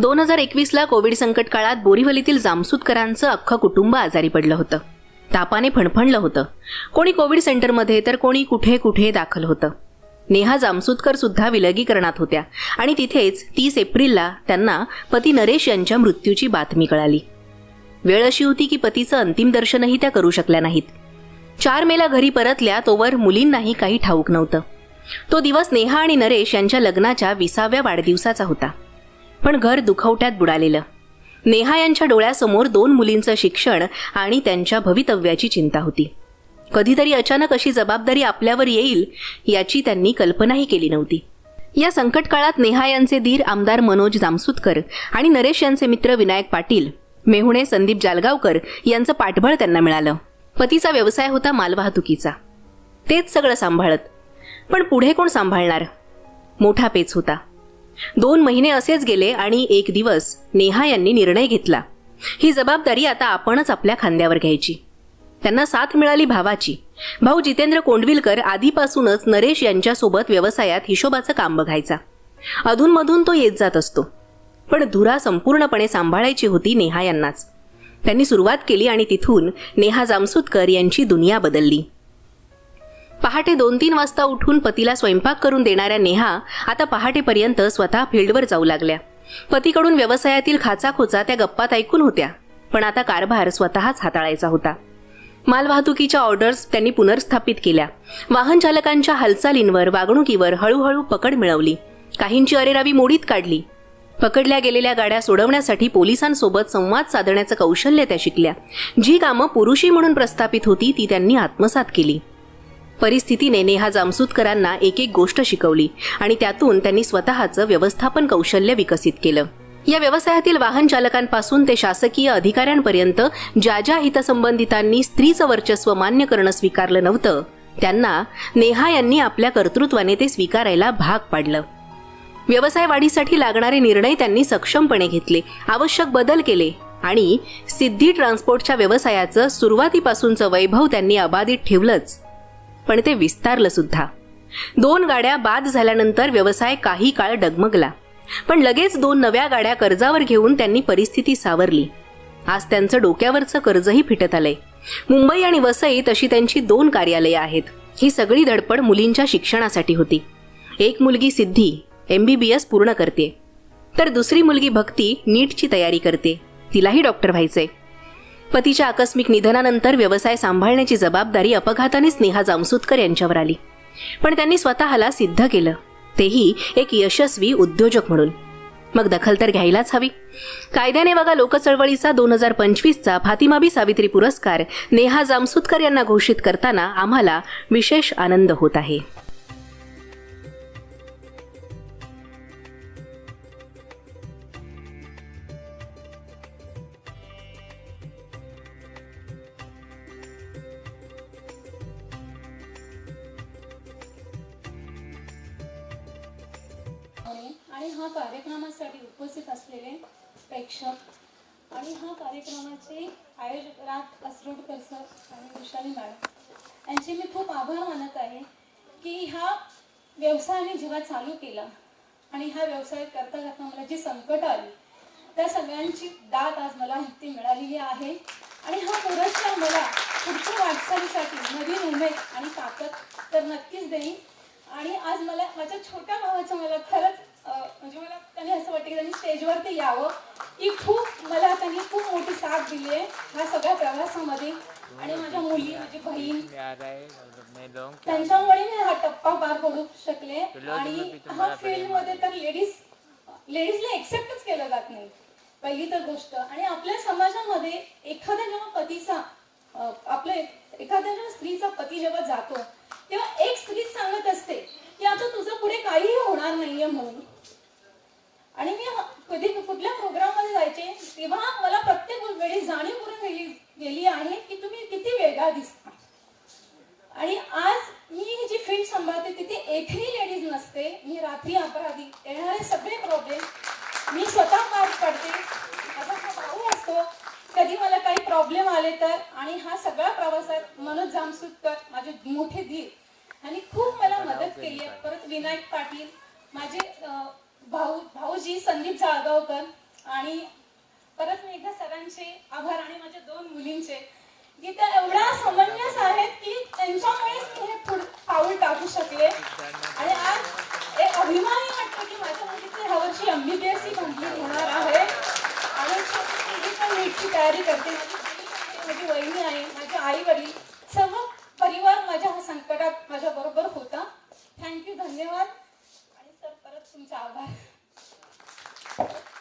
दोन हजार एकवीसला कोविड संकट काळात बोरीवलीतील जामसूतकरांचं अख्खं कुटुंब आजारी पडलं होतं. तापाने फणफणलं होतं. कोणी कोविड सेंटरमध्ये तर कोणी कुठे कुठे दाखल होतं. नेहा जामसूतकर सुद्धा विलगीकरणात होत्या आणि तिथेच तीस एप्रिलला त्यांना पती नरेश यांच्या मृत्यूची बातमी कळाली. वेळ अशी होती की पतीचं अंतिम दर्शनही त्या करू शकल्या नाहीत. चार मेला घरी परतल्या तोवर मुलींनाही काही ठाऊक नव्हतं. तो दिवस नेहा आणि नरेश यांच्या लग्नाच्या विसाव्या वाढदिवसाचा होता. पण घर दुखवट्यात बुडालेलं. नेहा यांच्या डोळ्यासमोर दोन मुलींचं शिक्षण आणि त्यांच्या भवितव्याची चिंता होती. कधीतरी अचानक अशी जबाबदारी आपल्यावर येईल याची त्यांनी कल्पनाही केली नव्हती. या संकट काळात नेहा यांचे धीर आमदार मनोज जामसुतकर आणि नरेश यांचे मित्र विनायक पाटील मेहुणे संदीप जालगावकर यांचं पाठबळ त्यांना मिळालं. पतीचा व्यवसाय होता मालवाहतुकीचा. तेच सगळं सांभाळत. पण पुढे कोण सांभाळणार? मोठा पेच होता. दोन महिने असेच गेले आणि एक दिवस नेहा यांनी निर्णय घेतला. ही जबाबदारी आता आपणच आपल्या खांद्यावर घ्यायची. त्यांना साथ मिळाली भावाची. भाऊ जितेंद्र कोंडविलकर आधीपासूनच नरेश यांच्यासोबत व्यवसायात हिशोबाचं काम बघायचा. अधूनमधून तो येत जात असतो. पण धुरा संपूर्णपणे सांभाळायची होती नेहा यांनाच. त्यांनी सुरुवात केली आणि तिथून नेहा जामसुतकर यांची दुनिया बदलली. पहाटे दोन तीन वाजता उठून पतीला स्वयंपाक करून देणाऱ्या नेहा आता पहाटेपर्यंत स्वतः फील्डवर जाऊ लागल्या. पतीकडून व्यवसायातील खाचाखोचा त्या गप्पात ऐकून होत्या पण आता कारभार स्वतःच हाताळायचा होता. मालवाहतुकीच्या ऑर्डर्स त्यांनी पुनर्स्थापित केल्या. वाहन चालकांच्या हालचालींवर वागणुकीवर हळूहळू पकड मिळवली. काहींची अरेरावी मोडीत काढली. पकडल्या गेलेल्या गाड्या सोडवण्यासाठी पोलिसांसोबत संवाद साधण्याचं कौशल्य त्या शिकल्या. जी कामं पुरुषी म्हणून प्रस्थापित होती ती त्यांनी आत्मसात केली. परिस्थितीने नेहा जामसूतकरांना एक एक गोष्ट शिकवली आणि त्यातून त्यांनी स्वतःचं व्यवस्थापन कौशल्य विकसित केलं. या व्यवसायातील वाहन चालकांपासून ते शासकीय अधिकाऱ्यांपर्यंत ज्या ज्या हितसंबंधितांनी स्त्रीचं वर्चस्व मान्य करणं स्वीकारलं नव्हतं त्यांना नेहा यांनी आपल्या कर्तृत्वाने ते स्वीकारायला भाग पाडलं. व्यवसाय वाढीसाठी लागणारे निर्णय त्यांनी सक्षमपणे घेतले आवश्यक बदल केले आणि सिद्धी ट्रान्सपोर्टच्या व्यवसायाचं सुरुवातीपासूनचं वैभव त्यांनी अबाधित ठेवलंच. पण ते विस्तारलं सुद्धा दोन गाड्या बाद झाल्यानंतर व्यवसाय काही काळ डगमगला. पण लगेच दोन नव्या गाड्या कर्जावर घेऊन त्यांनी परिस्थिती सावरली. आज त्यांचं डोक्यावरचं कर्जही फिटत आलंय. मुंबई आणि वसईत अशी त्यांची दोन कार्यालयं आहेत. ही सगळी धडपड मुलींच्या शिक्षणासाठी होती. एक मुलगी सिद्धी एमबीबीएस पूर्ण करते. तर दुसरी मुलगी भक्ती नीटची तयारी करते. तिलाही डॉक्टर व्हायचंय. पतीच्या आकस्मिक निधनानंतर व्यवसाय सांभाळण्याची जबाबदारी अपघाताने स्नेहा जामसुतकर यांच्यावर आली. पण त्यांनी स्वतःला सिद्ध केलं. तेही एक यशस्वी उद्योजक म्हणून. मग दखल तर घ्यायलाच हवी. कायद्याने बघा लोकचळवळीचा दोन हजार पंचवीसचा फातिमाबी सावित्री पुरस्कार नेहा जामसुतकर यांना घोषित करताना आम्हाला विशेष आनंद होत आहे. आणि हा कार्यक्रमासाठी उपस्थित असलेले प्रेक्षक आणि हा कार्यक्रमाचे आयोजक राज असरोडकर सर आणि विशाली मॅडम. यांचे मी खूप आभार मानत आहे की ह्या व्यवसायाने जेव्हा चालू केला आणि हा व्यवसाय करता करता मला जी संकट आली त्या सगळ्यांची दाद आज मला ती मिळालेली आहे. आणि हा पुरस्कार मला पुढच्या वाटचालीसाठी नवीन उमेद आणि ताकद तर नक्कीच देईन. आणि आज मला माझ्या छोट्या भावाचं मला खरंच त्यांनी असं वाटतं की त्यांनी स्टेजवरती यावं. की खूप मला त्यांनी खूप मोठी साथ दिली आहे ह्या सगळ्या प्रवासामध्ये. आणि माझ्या मुली माझी बहीण त्यांच्यामुळे मी हा टप्पा पार पडू शकले. आणि हा फील्डमध्ये तर लेडीज लेडीजला एक्सेप्टच केलं जात नाही. पहिली तर गोष्ट. आणि आपल्या समाजामध्ये एखाद्या जेव्हा पतीचा आपल्या एखाद्या जेव्हा स्त्रीचा पती जेव्हा जातो तेव्हा एक स्त्री सांगत असते की आता तुझं पुढे काहीही होणार नाहीये म्हणून. आणि मी कधी कुठल्या प्रोग्राममध्ये जायचे तेव्हा मला प्रत्येक वेळी जाणीव करून गेली गेली आहे की तुम्ही किती वेगळा दिसता. आणि आज मी ही जी फील्ड सांभाळते तिथे एकही लेडीज नसते. मी रात्री अपराधी येणारे सगळे प्रॉब्लेम मी स्वतः पार पडते. माझा हा भाऊ असतो कधी मला काही प्रॉब्लेम आले तर आणि हा सगळा प्रवासात मनोज जामसुतकर माझे मोठे धीर आणि खूप मला मदत केली आहे. परत विनायक पाटील माझे भाऊ भाऊजी संदीप जाळगावकर आणि परत मी एकदा सरांचे आभार आणि माझ्या दोन मुलींचे. की त्या एवढ्या समंजस आहेत की त्यांच्यामुळेच मी हे पाऊल टाकू शकले. आणि आज एक अभिमानी वाटतं की माझ्या मुलीचे ह्या वर्षी M B B S C complete होणार आहे. आणि ती पण नीटची तयारी करते. माझी आहे, वहिनी आहे माझे आई वडील सर्व परिवार माझ्या संकटात माझ्या बरोबर होता थँक्यू धन्यवाद. 진짜 아.